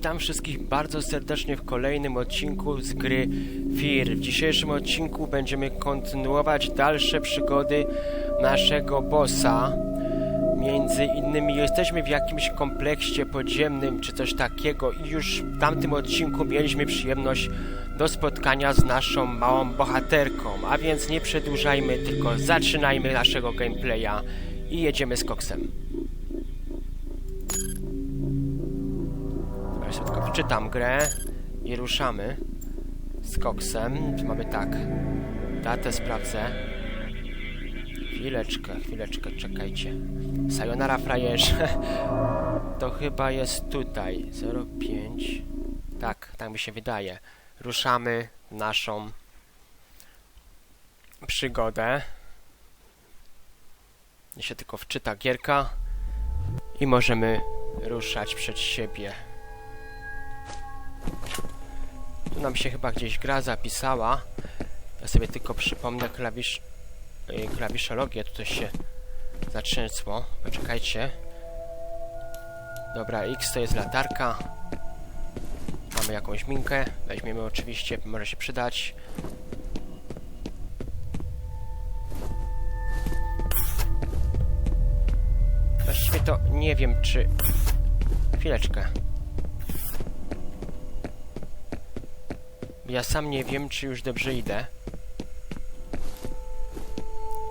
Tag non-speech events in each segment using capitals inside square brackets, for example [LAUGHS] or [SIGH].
Witam wszystkich bardzo serdecznie w kolejnym odcinku z gry Fear. W dzisiejszym odcinku będziemy kontynuować dalsze przygody naszego bossa. Między innymi jesteśmy w jakimś kompleksie podziemnym czy coś takiego i już w tamtym odcinku mieliśmy przyjemność do spotkania z naszą małą bohaterką. A więc nie przedłużajmy, tylko zaczynajmy naszego gameplaya i jedziemy z koksem. Wczytam grę i ruszamy z koksem. Mamy tak. Datę sprawdzę. Chwileczkę, chwileczkę, czekajcie. Sayonara frajerze. [LAUGHS] To chyba jest tutaj. 05. Tak, tak mi się wydaje. Ruszamy naszą przygodę. Nie się tylko wczyta gierka i możemy ruszać przed siebie. Tu nam się chyba gdzieś gra zapisała. Ja sobie tylko przypomnę klawisz, yy, klawiszologię. Tu się zatrzęsło. Poczekajcie. Dobra, X to jest latarka. Mamy jakąś minkę. Weźmiemy oczywiście, może się przydać. Właściwie to nie wiem, czy... Chwileczkę. Ja sam nie wiem, czy już dobrze idę.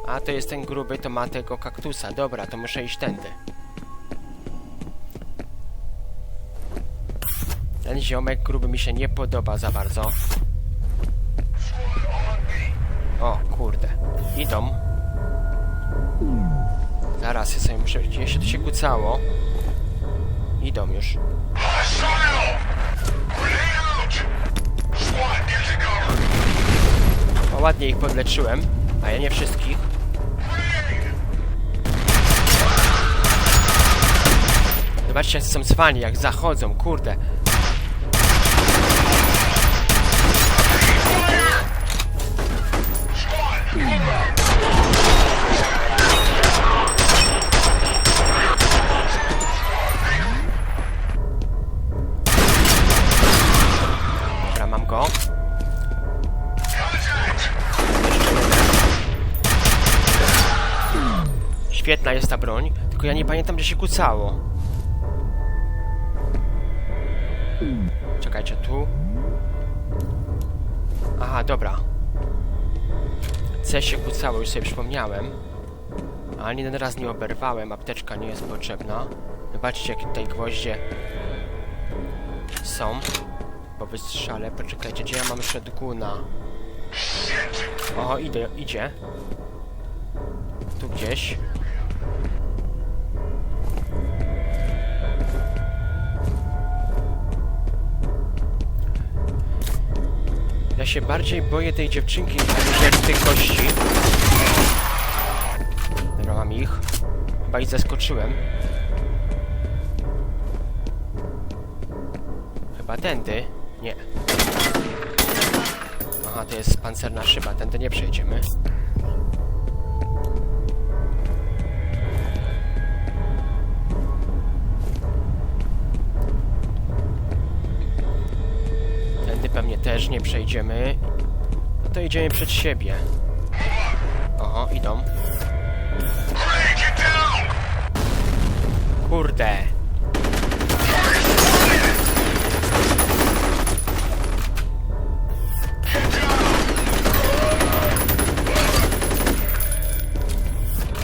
A, to jest ten gruby, to ma tego kaktusa. Dobra, to muszę iść tędy. Ten ziomek gruby mi się nie podoba za bardzo. O, kurde. Idą. Zaraz, ja sobie muszę... Gdzieś się to się kucało. Idą już. Ładnie ich podleczyłem, a ja nie wszystkich. Zobaczcie, są cwani, jak zachodzą, kurde. Jest ta broń, tylko ja nie pamiętam, gdzie się kucało. Czekajcie, tu. Aha, dobra. C się kucało, już sobie przypomniałem. Ani jeden raz nie oberwałem, apteczka nie jest potrzebna. Zobaczcie, jakie tutaj gwoździe są. Po wystrzale, poczekajcie, gdzie ja mam shotguna? O, idzie, idzie. Tu gdzieś. Się bardziej boję tej dziewczynki niż tych gości. Dobra, mam ich. Chyba ich zaskoczyłem. Chyba tędy. Nie. Aha, to jest pancerna szyba, tędy nie przejdziemy. Też nie przejdziemy. No to idziemy przed siebie. Oho, idą. Kurde.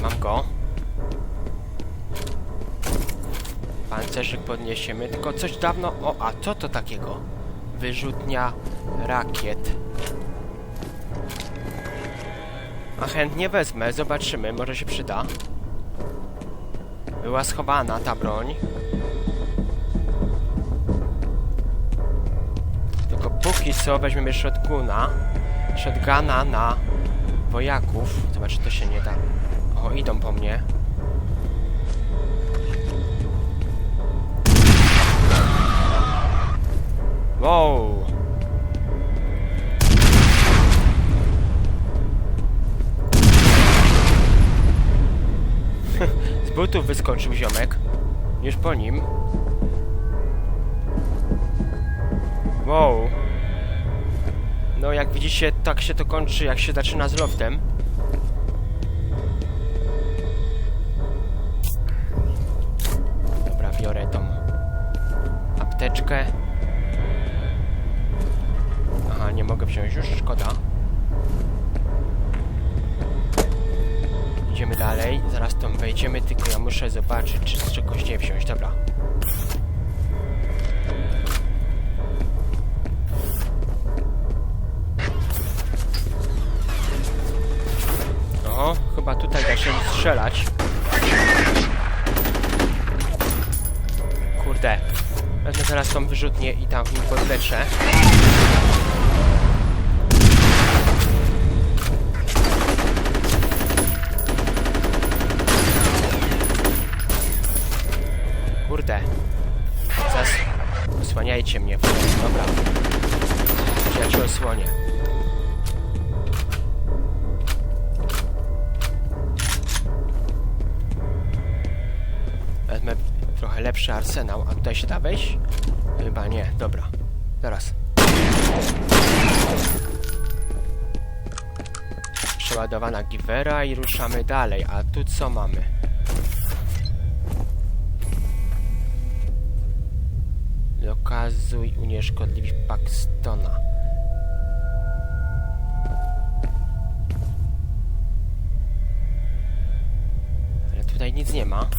Mam. Pancerzyk podniesiemy, tylko coś dawno... O, a co to takiego? Wyrzutnia rakiet. A chętnie wezmę, zobaczymy, może się przyda. Była schowana ta broń. Tylko póki co weźmiemy shotguna. Shotguna na wojaków. Zobacz, to się nie da. O, idą po mnie. Wow! Butów wyskoczył ziomek. Już po nim. Wow. No jak widzicie, tak się to kończy, jak się zaczyna z loftem. Dobra, biorę tą apteczkę. Aha, nie mogę wziąć już, szkoda. Idziemy dalej, zaraz tam wejdziemy, tylko ja muszę zobaczyć, czy z czegoś nie wziąć. Dobra. O, chyba tutaj da się strzelać. Kurde. Wezmę teraz tą wyrzutnię i tam w nim podleczę. Osłaniajcie mnie. Dobra. Ja cię osłonię. Wezmę trochę lepszy arsenał, a tutaj się da wejść? Chyba nie, dobra. Zaraz. Przeładowana givera i ruszamy dalej. A tu co mamy? Lokazuj unieszkodliwić Paxtona. Ale tutaj nic nie ma.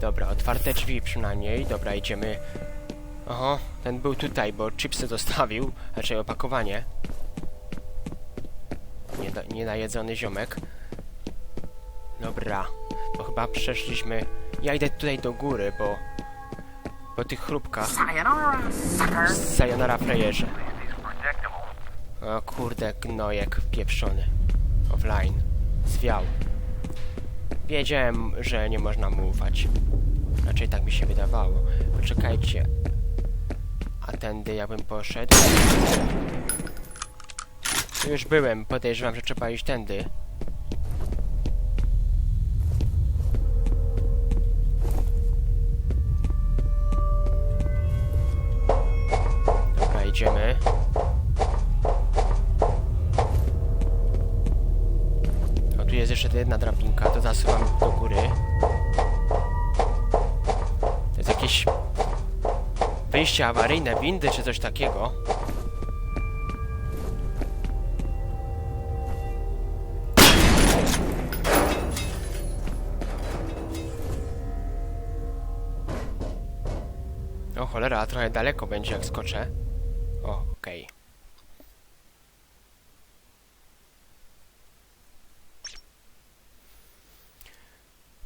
Dobra, otwarte drzwi przynajmniej. Dobra, idziemy. Oho, ten był tutaj, bo chipsy zostawił, raczej opakowanie. Nieda nienajedzony ziomek. Dobra, to chyba przeszliśmy. Ja idę tutaj do góry, bo. Po tych chrupkach. Sayonara, frajerze. O kurde, gnojek pieprzony. Offline. Zwiał. Wiedziałem, że nie można mu ufać. Raczej tak mi się wydawało. Poczekajcie. A tędy jakbym poszedł. Tu już byłem, podejrzewam, że trzeba iść tędy. O, tu jest jeszcze jedna drabinka, to zasuwam do góry. To jest jakieś wyjście awaryjne, windy czy coś takiego. O cholera, trochę daleko będzie jak skoczę. O, okej.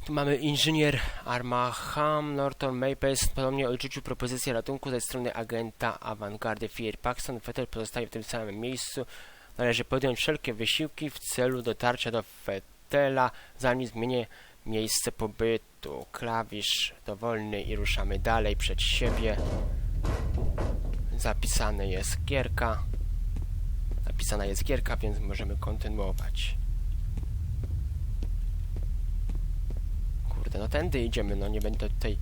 Tu mamy inżynier Armaham Norton Mapes ponownie odrzucił propozycję ratunku ze strony agenta awangardy Fear Paxton. Fetel pozostaje w tym samym miejscu. Należy podjąć wszelkie wysiłki w celu dotarcia do Fetela, zanim zmienię miejsce pobytu. Klawisz dowolny i ruszamy dalej przed siebie. Zapisane jest gierka. Zapisana jest gierka, więc możemy kontynuować. Kurde, no tędy idziemy, no nie będę tutaj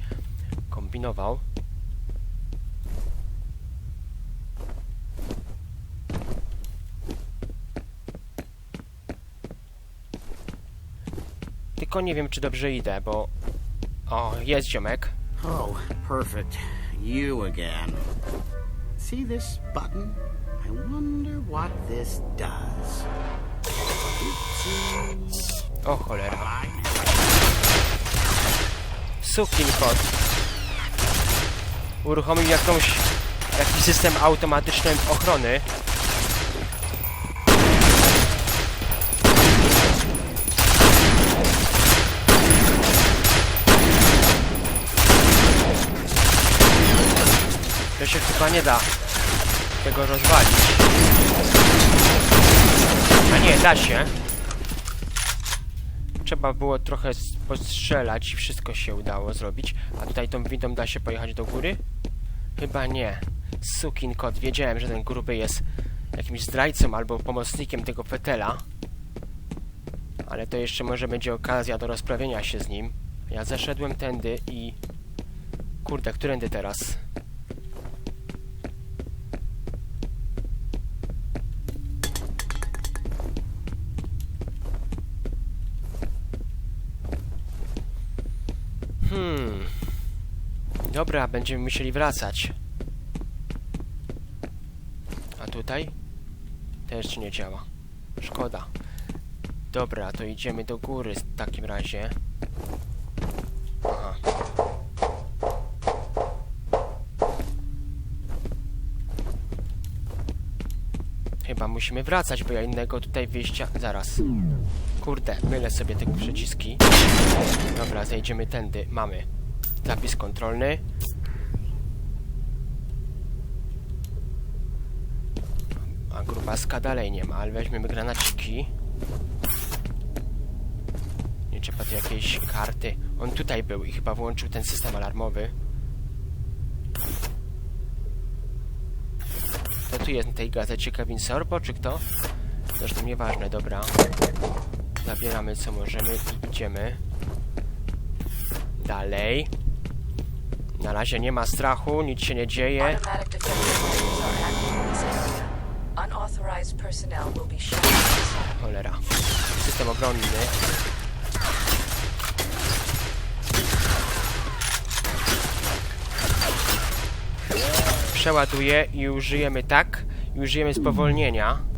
kombinował. Tylko nie wiem, czy dobrze idę, bo... O, jest ziomek. Oh, perfect. You again. See this button? I wonder what this does. O cholera. Sukin kot. Uruchomił jakąś... jakiś system automatycznej ochrony. To się chyba nie da tego rozwalić. A nie, da się. Trzeba było trochę postrzelać i wszystko się udało zrobić. A tutaj tą windą da się pojechać do góry? Chyba nie. Sukin kot, wiedziałem, że ten gruby jest jakimś zdrajcą albo pomocnikiem tego fetela. Ale to jeszcze może będzie okazja do rozprawienia się z nim. Ja zeszedłem tędy i... Kurde, którędy teraz? Hmm. Dobra, będziemy musieli wracać. A tutaj? Też nie działa. Szkoda. Dobra, to idziemy do góry w takim razie. Aha. Chyba musimy wracać, bo ja innego tutaj wyjścia... Zaraz. Kurde, mylę sobie te przyciski. Dobra, zejdziemy tędy. Mamy. Zapis kontrolny. A grubaska dalej nie ma, ale weźmiemy granaciki. Nie trzeba tu jakiejś karty. On tutaj był i chyba włączył ten system alarmowy. To tu jest na tej gazecie Kevin Sorbo, czy kto? Zresztą nieważne, dobra. Zabieramy co możemy i idziemy. Dalej. Na razie nie ma strachu, nic się nie dzieje. Cholera. System obronny. Przeładuję i użyjemy tak. I użyjemy spowolnienia.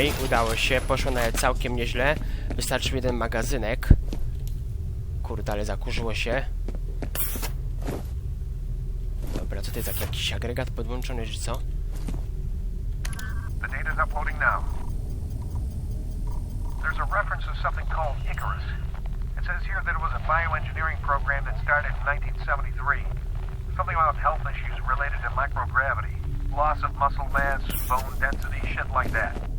Okej, udało się. Poszło nawet całkiem nieźle. Wystarczył jeden magazynek. Kurde, ale zakurzyło się. Dobra, co to jest taki jakiś agregat podłączony, czy co? The data's uploading now. There's a reference to something called Icarus. It says here that it was a bioengineering program that started in 1973. Something about health issues related to microgravity. Loss of muscle mass, bone density, shit like that.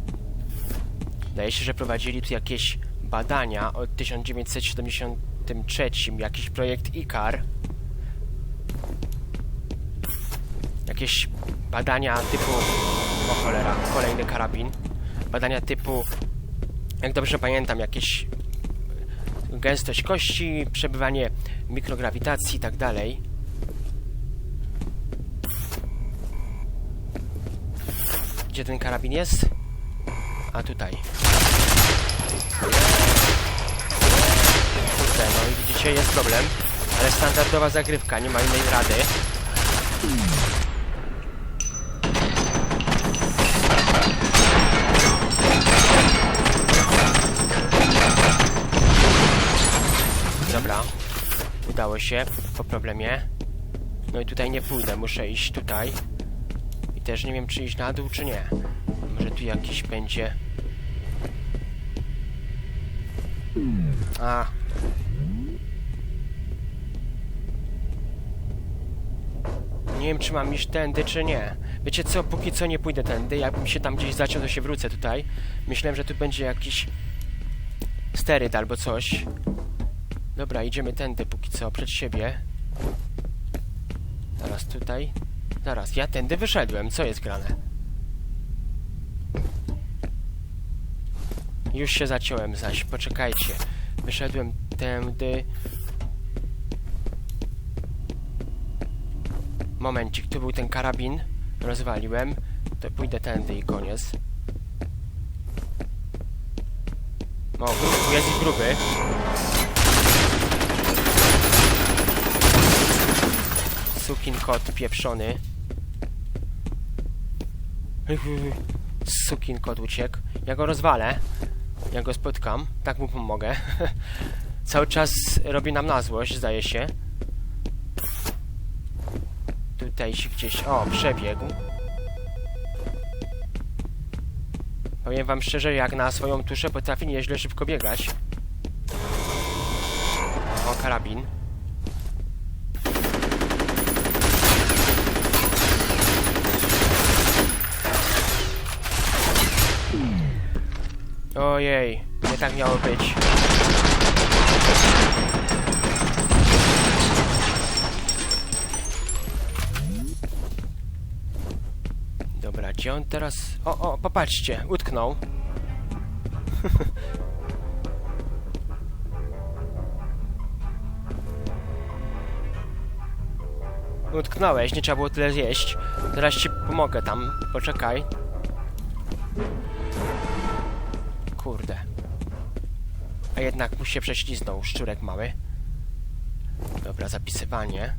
Wydaje się, że prowadzili tu jakieś badania od 1973, jakiś projekt ICAR. Jakieś badania typu... O cholera, kolejny karabin. Badania typu... Jak dobrze pamiętam, jakieś gęstość kości, przebywanie mikrograwitacji i tak dalej. Gdzie ten karabin jest? A tutaj. Kurde, no i widzicie, jest problem. Ale standardowa zagrywka, nie ma innej rady. Dobra. Udało się po problemie. No i tutaj nie pójdę, muszę iść tutaj. I też nie wiem, czy iść na dół, czy nie. Tu jakiś będzie... A. Nie wiem, czy mam iść tędy, czy nie. Wiecie co, póki co nie pójdę tędy. Jakbym się tam gdzieś zaciął, to się wrócę tutaj. Myślałem, że tu będzie jakiś steryd albo coś. Dobra, idziemy tędy póki co, przed siebie. Zaraz tutaj. Zaraz, ja tędy wyszedłem. Co jest grane? Już się zaciąłem zaś, poczekajcie. Wyszedłem tędy. Momencik, tu był ten karabin. Rozwaliłem. To pójdę tędy i koniec. O, jest i gruby. Sukin kot pieprzony. Sukin kot uciekł. Ja go rozwalę. Ja go spotkam. Tak mu pomogę. [LAUGHS] Cały czas robi nam na złość, zdaje się. Tutaj się gdzieś... O, przebiegł. Powiem wam szczerze, jak na swoją tuszę potrafi nieźle szybko biegać. O, karabin. Ojej, nie tak miało być. Dobra, Gdzie on teraz... O, o, popatrzcie, utknął. [LAUGHS] Utknąłeś, nie trzeba było tyle zjeść. Zaraz ci pomogę tam, poczekaj. Jednak mu się prześliznął, szczurek mały. Dobra, zapisywanie.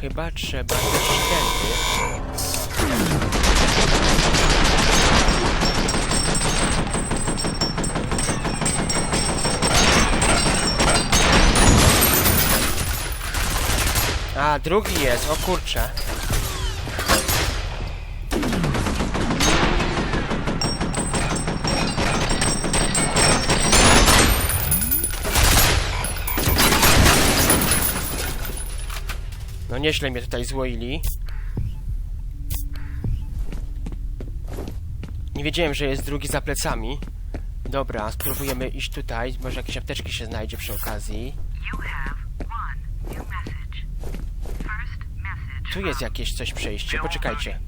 Chyba trzeba też tędy. A, drugi jest, o kurcze. Nieźle mnie tutaj złoili. Nie wiedziałem, że jest drugi za plecami. Dobra, spróbujemy iść tutaj. Może jakieś apteczki się znajdzie przy okazji. Tu jest jakieś coś przejście, poczekajcie.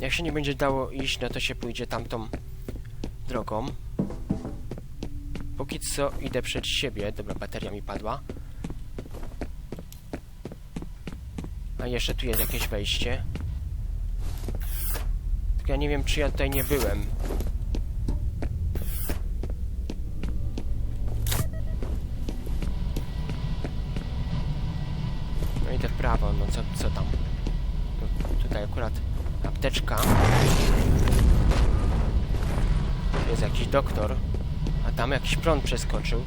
Jak się nie będzie dało iść, no to się pójdzie tamtą drogą. Póki co idę przed siebie. Dobra, bateria mi padła. A jeszcze tu jest jakieś wejście. Tylko ja nie wiem, czy ja tutaj nie byłem. No idę w prawo, no co, co tam? Tutaj akurat apteczka. Jest jakiś doktor. Tam jakiś prąd przeskoczył.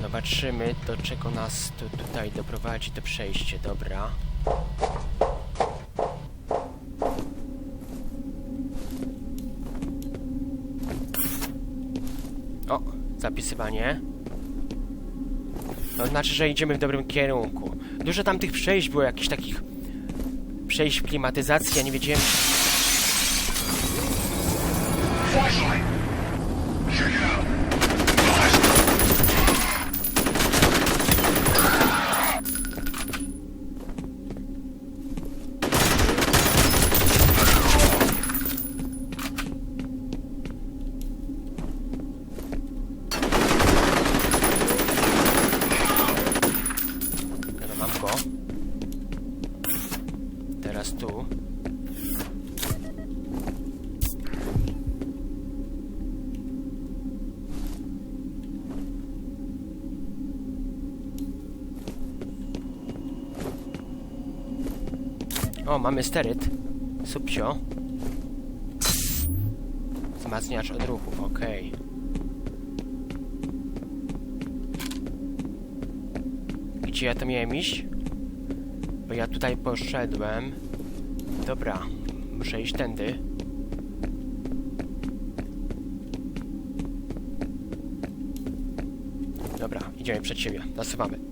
Zobaczymy, do czego nas tu, tutaj doprowadzi to przejście. Dobra. O, zapisywanie. To znaczy, że idziemy w dobrym kierunku. Dużo tam tych przejść było, jakichś takich przejść w klimatyzacji, ja nie wiedziałem... Teraz tu. Mamy steryt. Subsio. Wzmacniacz odruchów, okej. Gdzie ja to miałem iść? Bo ja tutaj poszedłem. Dobra, muszę iść tędy. Dobra, idziemy przed siebie, nasuwamy.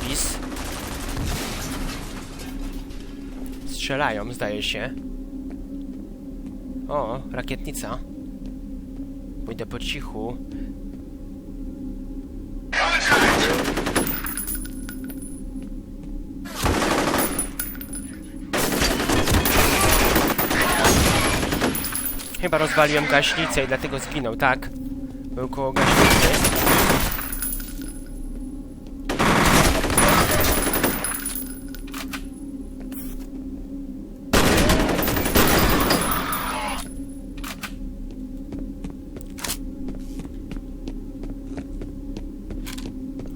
Zapis. Strzelają, zdaje się. O, rakietnica. Pójdę po cichu. Chyba rozwaliłem gaśnicę i dlatego zginął, tak? Był koło gaśnicy.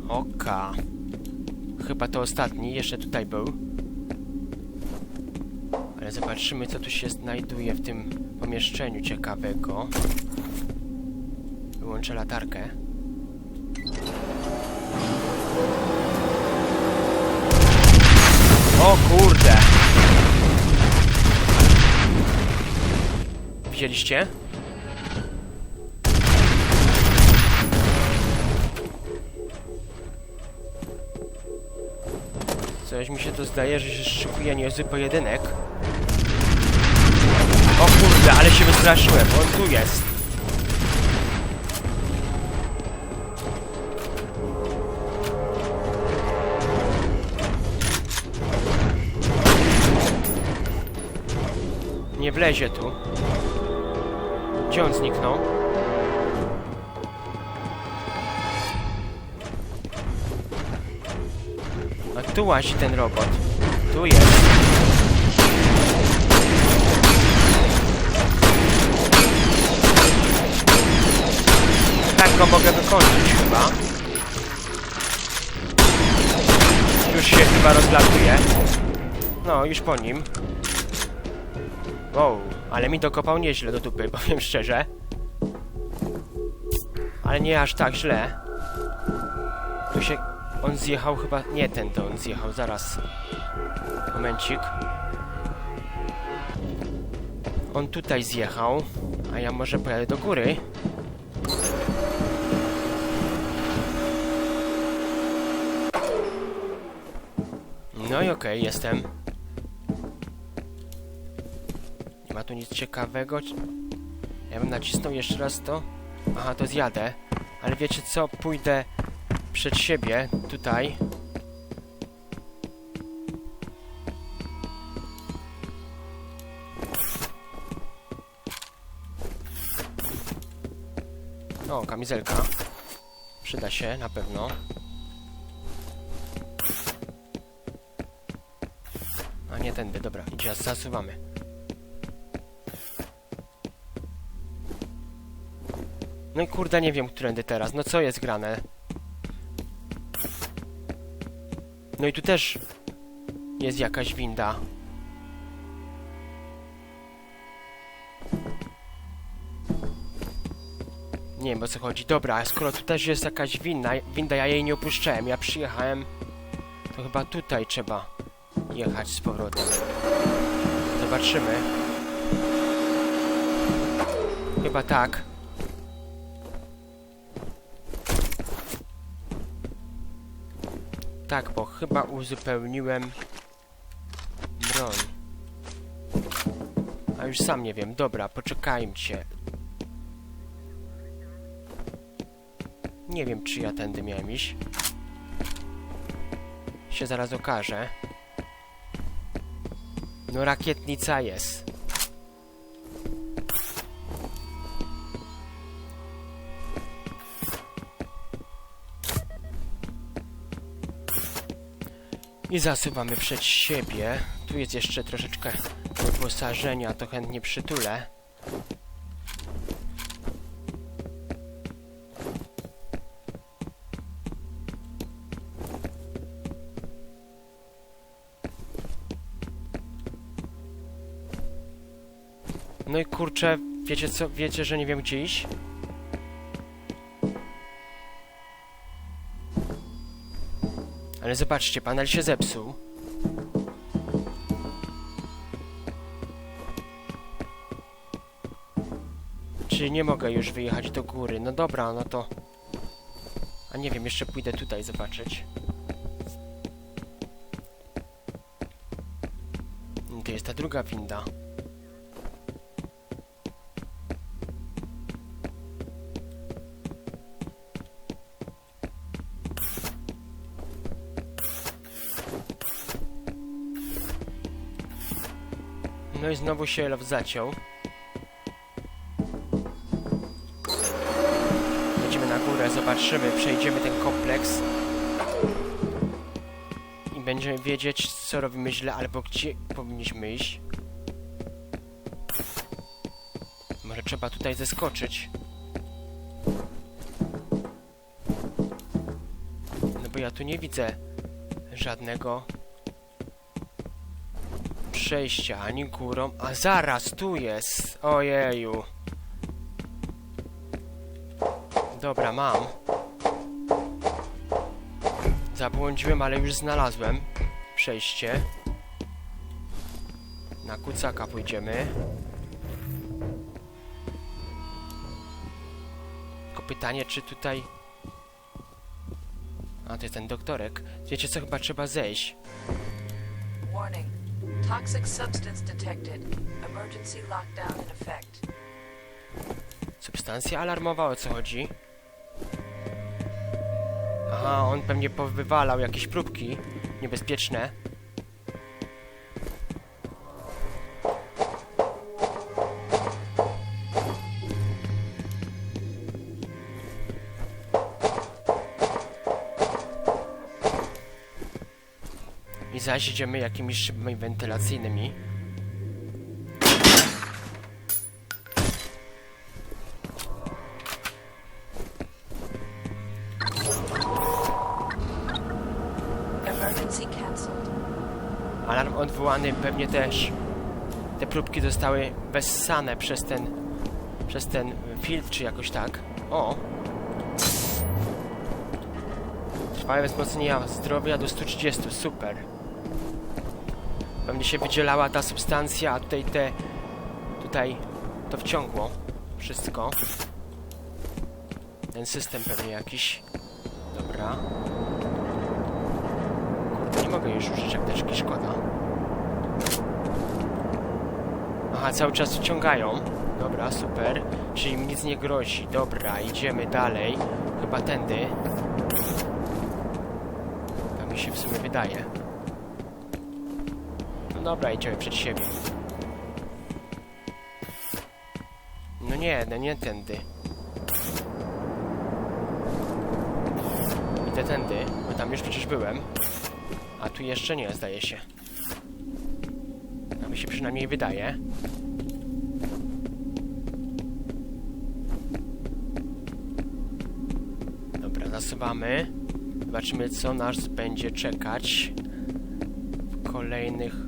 Oka. Chyba to ostatni, jeszcze tutaj był. Ale zobaczymy, co tu się znajduje w tym pomieszczeniu ciekawego. Wyłączę latarkę. O kurde! Widzieliście? Coś mi się to zdaje, że się szykuje niezły pojedynek. O kurde, ale się wystraszyłem, on tu jest. Nie wlezie tu. Gdzie on zniknął? Tu łazi ten robot. Tu jest. Tak go mogę wykończyć chyba. Już się chyba rozlatuje. No, już po nim. Wow, ale mi dokopał nieźle do dupy, [LAUGHS] powiem szczerze. Ale nie aż tak źle. Tu się... On zjechał chyba... Nie ten to on zjechał, zaraz. Momencik. On tutaj zjechał, a ja może pojadę do góry. No i okej, jestem. Nie ma tu nic ciekawego. Ja bym nacisnął jeszcze raz to. Aha, to zjadę. Ale wiecie co? Pójdę przed siebie, tutaj. O, kamizelka. Przyda się, na pewno. A nie tędy, dobra. Idzie, zasuwamy. No i kurde, nie wiem, którędy teraz. No co jest grane? No i tu też jest jakaś winda. Nie wiem o co chodzi. Dobra, skoro tu też jest jakaś winda, winda, ja jej nie opuszczałem. Ja przyjechałem, to chyba tutaj trzeba jechać z powrotem. Zobaczymy. Chyba tak. Tak, bo chyba uzupełniłem broń. A już sam nie wiem. Dobra, poczekajcie. Nie wiem, czy ja tędy miałem iść. Się zaraz okaże. No rakietnica jest. I zasuwamy przed siebie. Tu jest jeszcze troszeczkę wyposażenia, to chętnie przytulę. No i kurczę, wiecie co, wiecie, że nie wiem gdzie iść? Ale zobaczcie, panel się zepsuł. Czyli nie mogę już wyjechać do góry. No dobra, no to... A nie wiem, jeszcze pójdę tutaj zobaczyć. To jest ta druga winda. No i znowu się low zaciął. Jedziemy na górę, zobaczymy, przejdziemy ten kompleks. I będziemy wiedzieć, co robimy źle, albo gdzie powinniśmy iść. Może trzeba tutaj zeskoczyć. No bo ja tu nie widzę żadnego przejścia, ani górą. A zaraz, tu jest! Ojeju. Dobra, mam. Zabłądziłem, ale już znalazłem przejście. Na kucaka pójdziemy. Tylko pytanie, czy tutaj... A, to jest ten doktorek. Wiecie co, chyba trzeba zejść. Warning. Toxic substance detected. Emergency lockdown in effect. Substancja alarmowa, o co chodzi? Aha, on pewnie powywalał jakieś próbki niebezpieczne. Zaś idziemy jakimiś szybami wentylacyjnymi. Alarm odwołany pewnie też. Te próbki zostały wessane przez ten przez ten filtr, czy jakoś tak. O! Trwałe wzmocnienia zdrowia do 130, super. Pewnie się wydzielała ta substancja, a tutaj te... Tutaj to wciągło wszystko. Ten system pewnie jakiś. Dobra. Kurde, nie mogę już użyć apteczki, szkoda. Aha, cały czas wciągają. Dobra, super. Czyli mi nic nie grozi. Dobra, idziemy dalej. Chyba tędy. Tak mi się w sumie wydaje. Dobra, idziemy przed siebie. No nie, no nie tędy. Idę tędy, bo tam już przecież byłem. A tu jeszcze nie, zdaje się. A mi się przynajmniej wydaje. Dobra, zasuwamy. Zobaczymy, co nas będzie czekać w kolejnych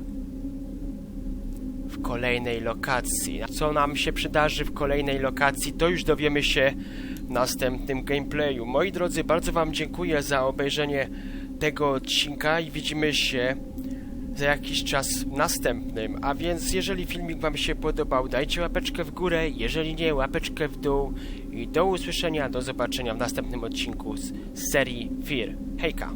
kolejnej lokacji. Co nam się przydarzy w kolejnej lokacji, to już dowiemy się w następnym gameplayu. Moi drodzy, bardzo Wam dziękuję za obejrzenie tego odcinka i widzimy się za jakiś czas następnym. A więc jeżeli filmik Wam się podobał, dajcie łapeczkę w górę, jeżeli nie, łapeczkę w dół i do usłyszenia, do zobaczenia w następnym odcinku z serii Fear. Hejka!